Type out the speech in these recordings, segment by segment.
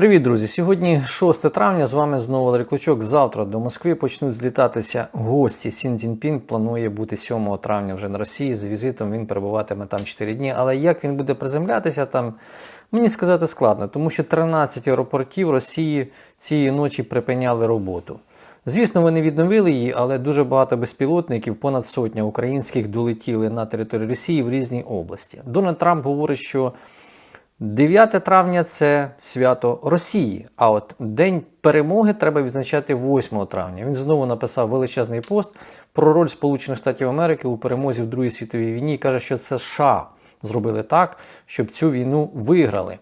Привіт, друзі! Сьогодні 6 травня. З вами знову Валерій Клочок. Завтра до Москви почнуть злітатися гості. Сін Цзіньпін планує бути 7 травня вже на Росії. З візитом він перебуватиме там 4 дні. Але як він буде приземлятися там, мені сказати складно, тому що 13 аеропортів Росії цієї ночі припиняли роботу. Звісно, вони відновили її, але дуже багато безпілотників, понад сотня українських долетіли на територію Росії в різні області. Дональд Трамп говорить, що 9 травня це свято Росії. А от День перемоги треба відзначати 8 травня. Він знову написав величезний пост про роль Сполучених Штатів Америки у перемозі в Другій світовій війні і каже, що це США зробили так, щоб цю війну виграли.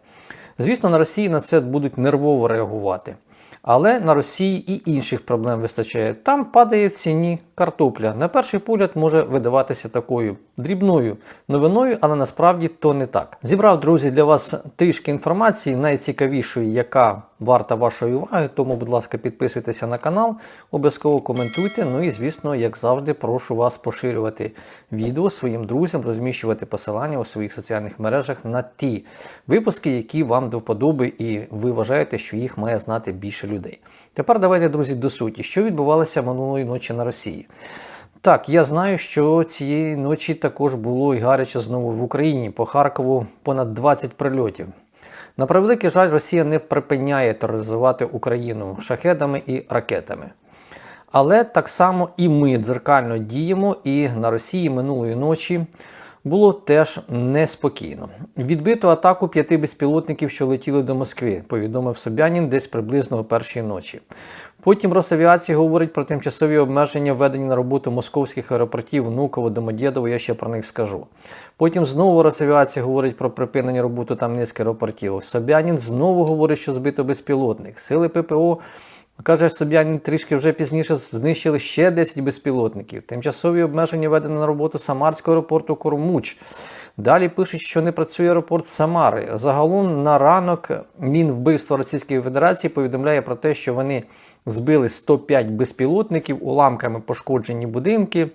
Звісно, на Росії на це будуть нервово реагувати. Але на Росії і інших проблем вистачає. Там падає в ціні картопля. На перший погляд може видаватися такою дрібною новиною, але насправді то не так. Зібрав, друзі, для вас трішки інформації, найцікавішої, яка варта вашої уваги. Тому, будь ласка, підписуйтеся на канал, обов'язково коментуйте. Ну і, звісно, як завжди, прошу вас поширювати відео своїм друзям, розміщувати посилання у своїх соціальних мережах на ті випуски, які вам до вподоби, і ви вважаєте, що їх має знати більше людей. Тепер давайте, друзі, до суті, що відбувалося минулої ночі на Росії. Так, я знаю, що цієї ночі також було і гаряче знову в Україні. По Харкову понад 20 прильотів. На превеликий жаль, Росія не припиняє тероризувати Україну шахедами і ракетами. Але так само і ми дзеркально діємо, і на Росії минулої ночі було теж неспокійно. Відбито атаку п'яти безпілотників, що летіли до Москви, повідомив Собянін десь приблизно о першій ночі. Потім Росавіація говорить про тимчасові обмеження введені на роботу московських аеропортів Внуково, Домодєдово, я ще про них скажу. Потім знову Росавіація говорить про припинення роботи там низки аеропортів. Собянін знову говорить, що збито безпілотник. Сили ППО. Каже, Собянін трішки вже пізніше знищили ще 10 безпілотників. Тимчасові обмеження введені на роботу Самарського аеропорту Кормуч. Далі пишуть, що не працює аеропорт Самари. Загалом на ранок Мінвбивства Російської Федерації повідомляє про те, що вони збили 105 безпілотників, уламками пошкоджені будинки.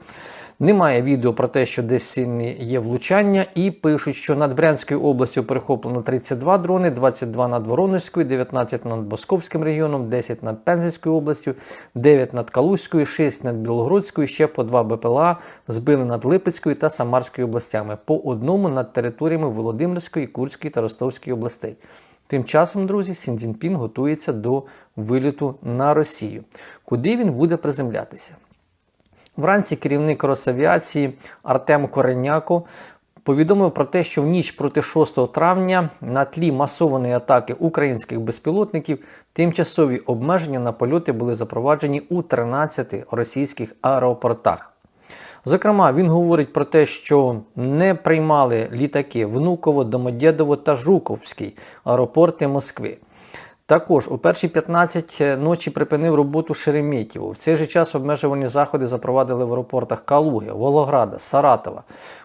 Немає відео про те, що десь сильні є влучання, і пишуть, що над Брянською областю перехоплено 32 дрони, 22 над Воронезькою, 19 над Московським регіоном, 10 над Пензенською областю, 9 над Калузькою, 6 над Білогородською, ще по 2 БПЛА збили над Липецькою та Самарською областями, по одному над територіями Володимирської, Курської та Ростовської областей. Тим часом, друзі, Сін Цзіньпін готується до виліту на Росію, куди він буде приземлятися. Вранці керівник Росавіації Артем Кореняко повідомив про те, що в ніч проти 6 травня на тлі масованої атаки українських безпілотників тимчасові обмеження на польоти були запроваджені у 13 російських аеропортах. Зокрема, він говорить про те, що не приймали літаки Внуково, Домодєдово та Жуковський аеропорти Москви. Також у перші 15 ночі припинив роботу Шереметьєво. В цей же час обмежувальні заходи запровадили в аеропортах Калуги, Волограда, Саратова.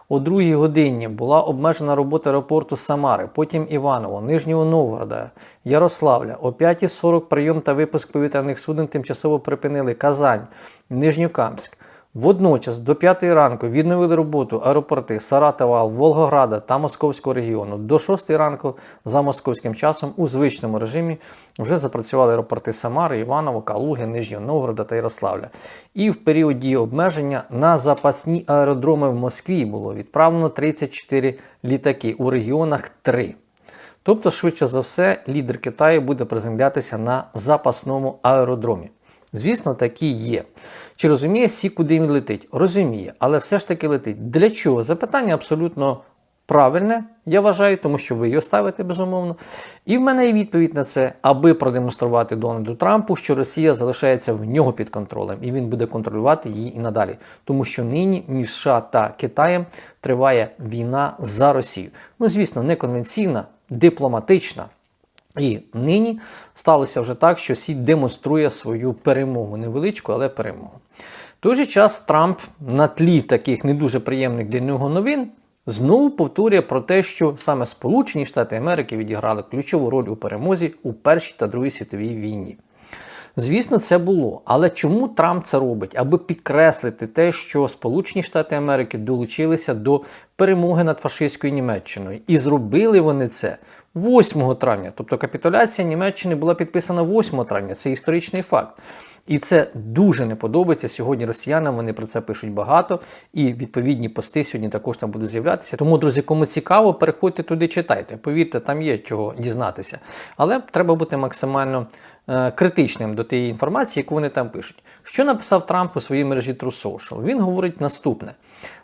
О другій годині була обмежена робота аеропорту Самари, потім Іваново, Нижнього Новгорода, Ярославля. О 5.40 прийом та випуск повітряних суден тимчасово припинили Казань, Нижньокамськ. Водночас до 5 ранку відновили роботу аеропорти Саратова, Волгограда та Московського регіону. До 6 ранку за московським часом у звичному режимі вже запрацювали аеропорти Самари, Іваново, Калуги, Нижнього Новгорода та Ярославля. І в період дії обмеження на запасні аеродроми в Москві було відправлено 34 літаки, у регіонах 3. Тобто, швидше за все, лідер Китаю буде приземлятися на запасному аеродромі. Звісно, такі є. Чи розуміє Сі, куди він летить? Розуміє, але все ж таки летить. Для чого? Запитання абсолютно правильне, я вважаю, тому що ви його ставите, безумовно. І в мене є відповідь на це, аби продемонструвати Дональду Трампу, що Росія залишається в нього під контролем, і він буде контролювати її і надалі. Тому що нині між США та Китаєм триває війна за Росію. Ну, звісно, не конвенційна, дипломатична. І нині сталося вже так, що Сі демонструє свою перемогу, невеличку, але перемогу. В той же час Трамп на тлі таких не дуже приємних для нього новин знову повторює про те, що саме Сполучені Штати Америки відіграли ключову роль у перемозі у Першій та Другій світовій війні. Звісно, це було. Але чому Трамп це робить? Аби підкреслити те, що Сполучені Штати Америки долучилися до перемоги над фашистською Німеччиною. І зробили вони це 8 травня. Тобто капітуляція Німеччини була підписана 8 травня. Це історичний факт. І це дуже не подобається сьогодні росіянам. Вони про це пишуть багато, і відповідні пости сьогодні також там будуть з'являтися. Тому, друзі, кому цікаво, переходьте туди, читайте. Повірте, там є чого дізнатися. Але треба бути максимально е, критичним до тієї інформації, яку вони там пишуть. Що написав Трамп у своїй мережі True Social? Він говорить наступне: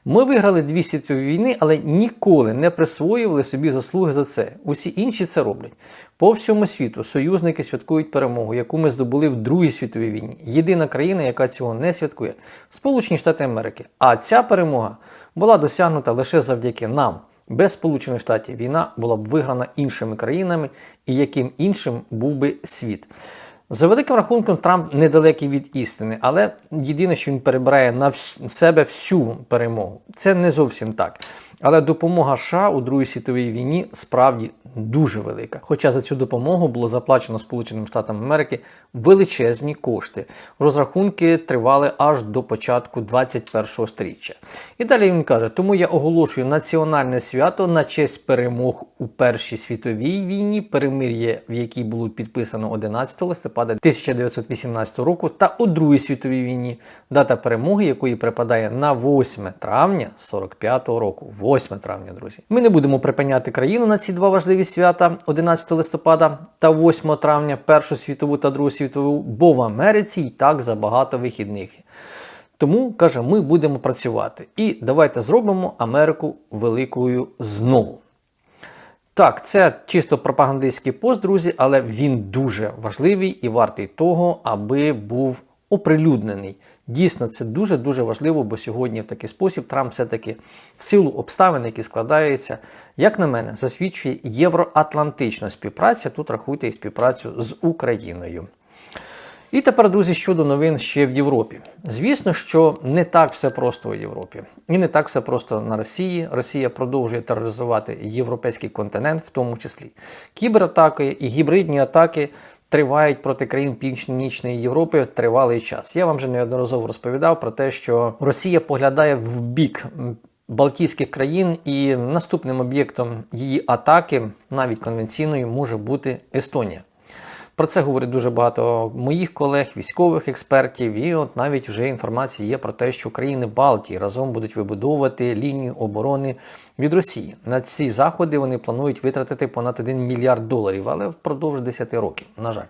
ми виграли дві світові війни, але ніколи не присвоювали собі заслуги за це. Усі інші це роблять. По всьому світу союзники святкують перемогу, яку ми здобули в Другій світовій війні. Єдина країна, яка цього не святкує Сполучені Штати Америки. А ця перемога була досягнута лише завдяки нам. Без Сполучених Штатів війна була б виграна іншими країнами, і яким іншим був би світ. За великим рахунком, Трамп недалекий від істини, але єдине, що він перебирає на себе всю перемогу. Це не зовсім так. Але допомога США у Другій світовій війні справді дуже велика. Хоча за цю допомогу було заплачено Сполученим Штатам Америки величезні кошти. Розрахунки тривали аж до початку 21-го сторіччя. І далі він каже: тому я оголошую національне свято на честь перемог у Першій світовій війні, перемир'я, в якій було підписано 11 листопада 1918 року, та у Другій світовій війні, дата перемоги, якої припадає на 8 травня 45-го року. 8 травня, друзі. Ми не будемо припиняти країну на ці два важливі свята 11 листопада та 8 травня, Першу світову та Другу світову, бо в Америці і так забагато вихідних. Тому каже, ми будемо працювати. І давайте зробимо Америку великою знову. Так, це чисто пропагандистський пост, друзі, але він дуже важливий і вартий того, аби був оприлюднений. Дійсно, це дуже-дуже важливо, бо сьогодні в такий спосіб Трамп все-таки в силу обставин, які складаються, як на мене, засвідчує євроатлантичну співпрацю. Тут рахуйте і співпрацю з Україною. І тепер, друзі, щодо новин ще в Європі. Звісно, що не так все просто у Європі, і не так все просто на Росії. Росія продовжує тероризувати європейський континент, в тому числі кібератаки і гібридні атаки. Тривають проти країн Північної Європи тривалий час. Я вам вже неодноразово розповідав про те, що Росія поглядає в бік Балтійських країн, і наступним об'єктом її атаки, навіть конвенційною, може бути Естонія. Про це говорить дуже багато моїх колег, військових експертів, і от навіть вже інформація є про те, що країни Балтії разом будуть вибудовувати лінію оборони від Росії. На ці заходи вони планують витратити понад 1 мільярд доларів, але впродовж 10 років, на жаль.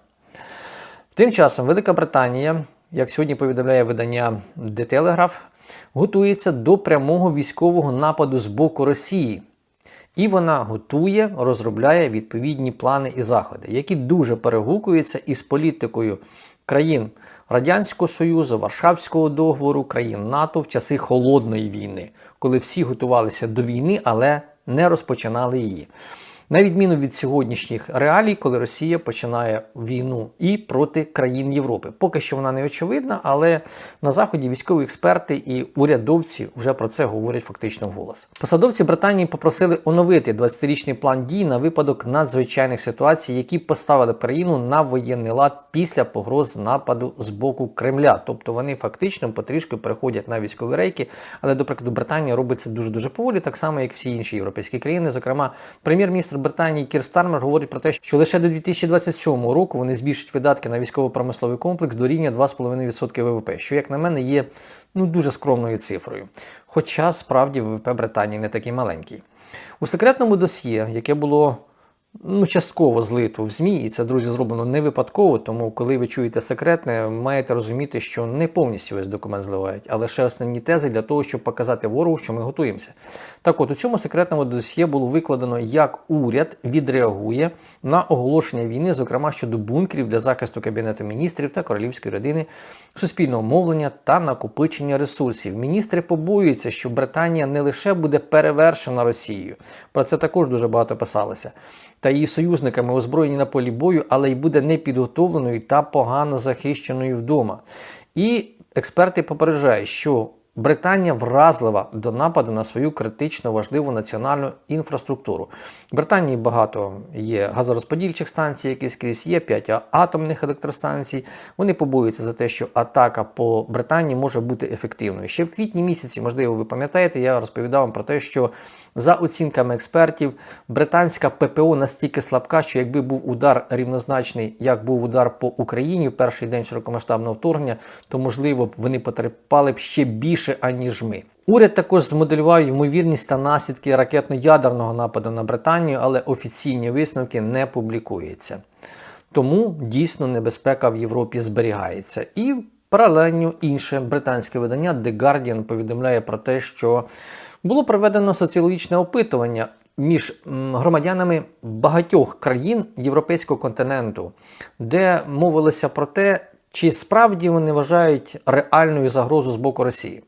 Тим часом Велика Британія, як сьогодні повідомляє видання The Telegraph, готується до прямого військового нападу з боку Росії. І вона готує, розробляє відповідні плани і заходи, які дуже перегукуються із політикою країн Радянського Союзу, Варшавського договору, країн НАТО в часи холодної війни, коли всі готувалися до війни, але не розпочинали її. На відміну від сьогоднішніх реалій, коли Росія починає війну і проти країн Європи. Поки що вона не очевидна, але на заході військові експерти і урядовці вже про це говорять фактично вголос. Посадовці Британії попросили оновити 20-річний план дій на випадок надзвичайних ситуацій, які поставили країну на воєнний лад після погроз нападу з боку Кремля. Тобто вони фактично потрішки переходять на військові рейки. Але, до прикладу, Британія робить це дуже дуже поволі, так само як всі інші європейські країни. Зокрема, прем'єр-міністр Британії Кір Стармер говорить про те, що лише до 2027 року вони збільшать видатки на військово-промисловий комплекс до рівня 2,5% ВВП, що, як на мене, є ну дуже скромною цифрою. Хоча справді ВВП Британії не такий маленький. У секретному досьє, яке було ну, частково злито в ЗМІ, і це, друзі, зроблено не випадково, тому коли ви чуєте секретне, маєте розуміти, що не повністю весь документ зливають, а лише основні тези для того, щоб показати ворогу, що ми готуємося. Так от, у цьому секретному досьє було викладено, як уряд відреагує на оголошення війни, зокрема щодо бункерів для захисту Кабінету міністрів та королівської родини, суспільного мовлення та накопичення ресурсів. Міністри побоюються, що Британія не лише буде перевершена Росією, про це також дуже багато писалося, та її союзниками озброєні на полі бою, але й буде непідготовленою та погано захищеною вдома. І експерти попереджають, що Британія вразлива до нападу на свою критично важливу національну інфраструктуру. В Британії багато є газорозподільчих станцій, які скрізь є 5 атомних електростанцій. Вони побоюються за те, що атака по Британії може бути ефективною. Ще в квітні місяці, можливо, ви пам'ятаєте, я розповідав вам про те, що за оцінками експертів, британська ППО настільки слабка, що якби був удар рівнозначний, як був удар по Україні в перший день широкомасштабного вторгнення, то можливо б вони потерпали б ще більше, аніж ми. Уряд також змоделював ймовірність та наслідки ракетно-ядерного нападу на Британію, але офіційні висновки не публікуються. Тому дійсно небезпека в Європі зберігається. І паралельно інше британське видання The Guardian повідомляє про те, що було проведено соціологічне опитування між громадянами багатьох країн Європейського континенту, де мовилося про те, чи справді вони вважають реальною загрозу з боку Росії.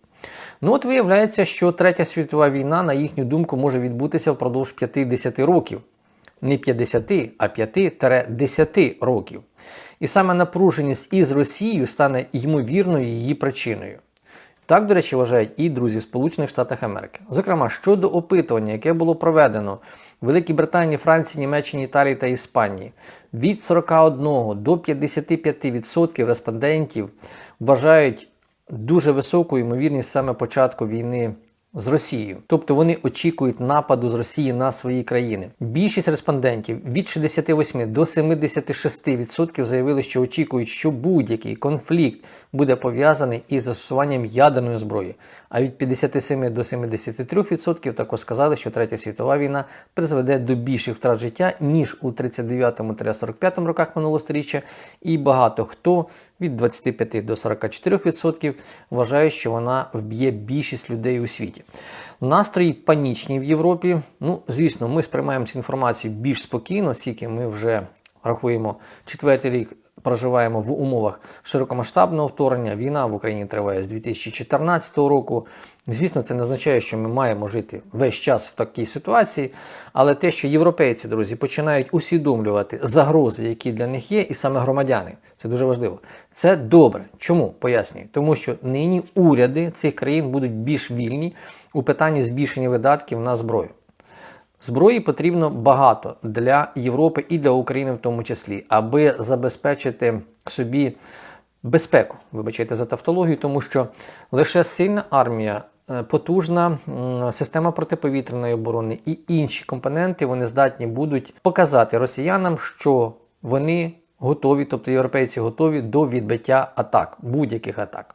Ну от виявляється, що Третя світова війна, на їхню думку, може відбутися впродовж 50 років. Не 50, а 5-10 років. І саме напруженість із Росією стане ймовірною її причиною. Так, до речі, вважають і друзі Сполучених Штатів Америки. Зокрема, щодо опитування, яке було проведено в Великій Британії, Франції, Німеччині, Італії та Іспанії, від 41 до 55% респондентів вважають дуже високу ймовірність саме початку війни з Росією, тобто вони очікують нападу з Росії на свої країни. Більшість респондентів від 68 до 76% заявили, що очікують, що будь-який конфлікт буде пов'язаний із застосуванням ядерної зброї. А від 57 до 73% також сказали, що Третя світова війна призведе до більших втрат життя ніж у 39-45 роках минулого століття, і багато хто від 25 до 44% вважають, що вона вб'є більшість людей у світі. Настрої панічні в Європі. Ну, звісно, ми сприймаємо цю інформацію більш спокійно, оскільки ми вже рахуємо четвертий рік. Проживаємо в умовах широкомасштабного вторгнення. Війна в Україні триває з 2014 року. Звісно, це не означає, що ми маємо жити весь час в такій ситуації. Але те, що європейці, друзі, починають усвідомлювати загрози, які для них є, і саме громадяни, це дуже важливо. Це добре. Чому пояснюю? Тому що нині уряди цих країн будуть більш вільні у питанні збільшення видатків на зброю. Зброї потрібно багато для Європи і для України в тому числі, аби забезпечити собі безпеку, вибачайте за тавтологію, тому що лише сильна армія, е, потужна система протиповітряної оборони і інші компоненти вони здатні будуть показати росіянам, що вони готові, тобто європейці готові до відбиття атак, будь-яких атак.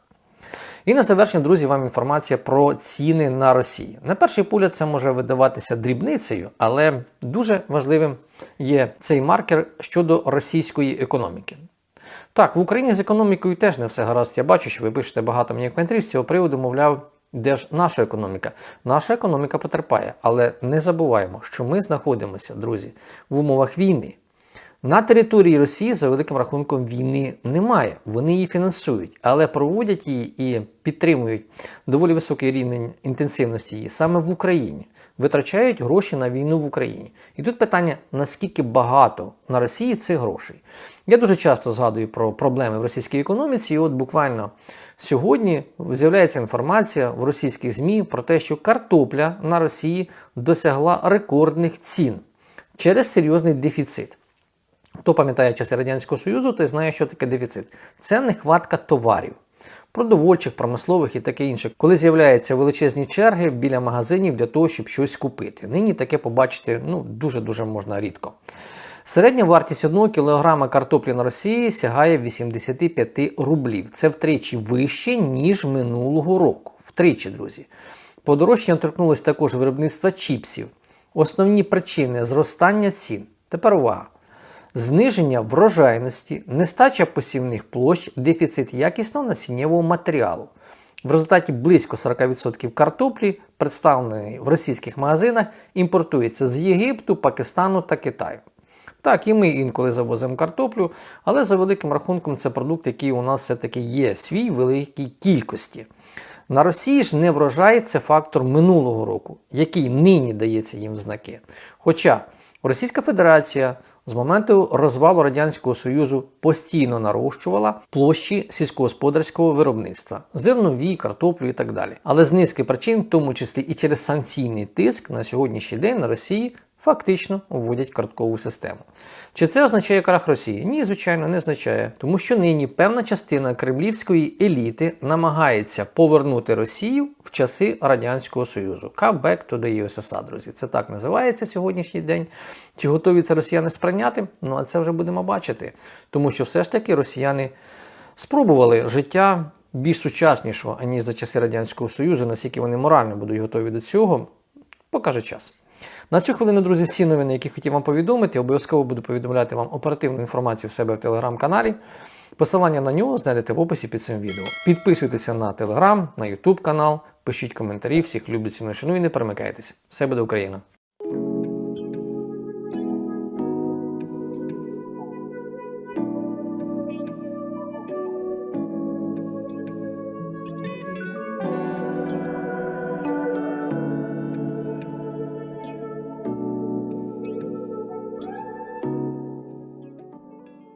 І на завершення, друзі, вам інформація про ціни на Росії. На перший погляд це може видаватися дрібницею, але дуже важливим є цей маркер щодо російської економіки. Так, в Україні з економікою теж не все гаразд. Я бачу, що ви пишете багато мені коментарів з цього приводу, мовляв, де ж наша економіка? Наша економіка потерпає, але не забуваємо, що ми знаходимося, друзі, в умовах війни. На території Росії за великим рахунком війни немає. Вони її фінансують, але проводять її і підтримують доволі високий рівень інтенсивності її саме в Україні. Витрачають гроші на війну в Україні. І тут питання: наскільки багато на Росії цих грошей? Я дуже часто згадую про проблеми в російській економіці, і от буквально сьогодні з'являється інформація в російських ЗМІ про те, що картопля на Росії досягла рекордних цін через серйозний дефіцит. Хто пам'ятає часи Радянського Союзу, той знає, що таке дефіцит. Це нехватка товарів, продовольчих, промислових і таке інше. Коли з'являються величезні черги біля магазинів для того, щоб щось купити. Нині таке побачити ну, дуже-дуже можна рідко. Середня вартість 1 кг картоплі на Росії сягає 85 рублів. Це втричі вище, ніж минулого року. Втричі, друзі. Подорожчання торкнулося також виробництва чіпсів. Основні причини зростання цін. Тепер увага зниження врожайності, нестача посівних площ, дефіцит якісного насіннєвого матеріалу. В результаті близько 40% картоплі, представленої в російських магазинах, імпортується з Єгипту, Пакистану та Китаю. Так, і ми інколи завозимо картоплю, але за великим рахунком це продукт, який у нас все-таки є свій великій кількості. На Росії ж не врожай це фактор минулого року, який нині дається їм знаки. Хоча Російська Федерація з моменту розвалу Радянського Союзу постійно нарощувала площі сільськогосподарського виробництва, зернові, картоплю і так далі. Але з низки причин, в тому числі і через санкційний тиск, на сьогоднішній день на Росії фактично вводять карткову систему. Чи це означає крах Росії? Ні, звичайно, не означає, тому що нині певна частина кремлівської еліти намагається повернути Росію в часи Радянського Союзу. Come back to the USSR, друзі. Це так називається сьогоднішній день. Чи готові це росіяни сприйняти? Ну а це вже будемо бачити. Тому що все ж таки росіяни спробували життя більш сучаснішого, аніж за часи Радянського Союзу, наскільки вони морально будуть готові до цього, покаже час. На цю хвилину, друзі, всі новини, які хотів вам повідомити, обов'язково буду повідомляти вам оперативну інформацію в себе в телеграм-каналі. Посилання на нього знайдете в описі під цим відео. Підписуйтеся на телеграм, на Ютуб канал, пишіть коментарі, всіх люблю ціну шану і не перемикайтеся. Все буде Україна!